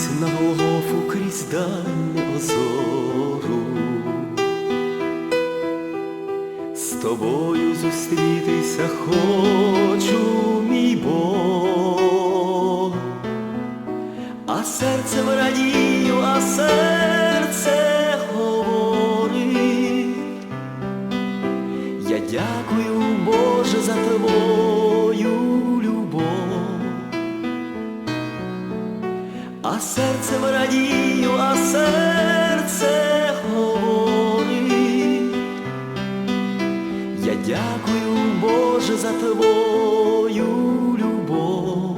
Дивлюсь на Голгофу крізь дальне озору, з тобою зустрітися хочу, мій Бог, а серцем радію, а серце говорить. Я дякую, Боже, за твою а серцем радію, а серце говорить. Я дякую, Боже, за твою любов.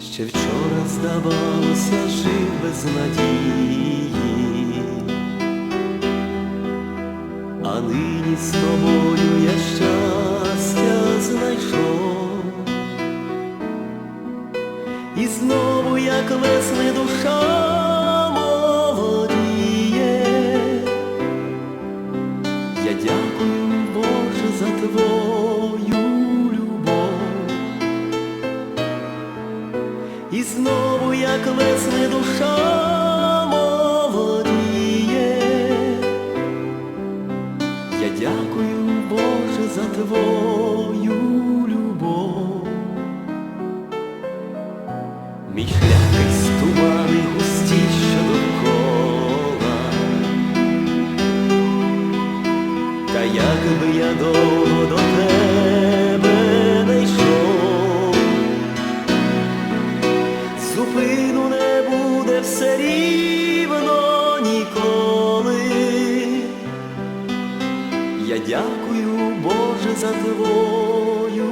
Ще вчора здавалося, жив без надії, а нині з тобою І знову, як весни душа молодіє, я дякую, Боже, за твою любов. І знову, як весни душа молодіє, я дякую, Боже, за твою та як би я довго до тебе не йшов, зупину не буде все рівно ніколи. Я дякую, Боже, за твою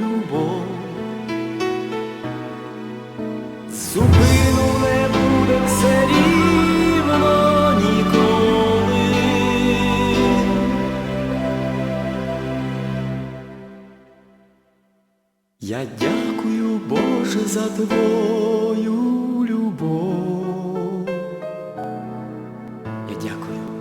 любов. Зупину не буде все рівно Я дякую, Боже, за твою любов. Я дякую.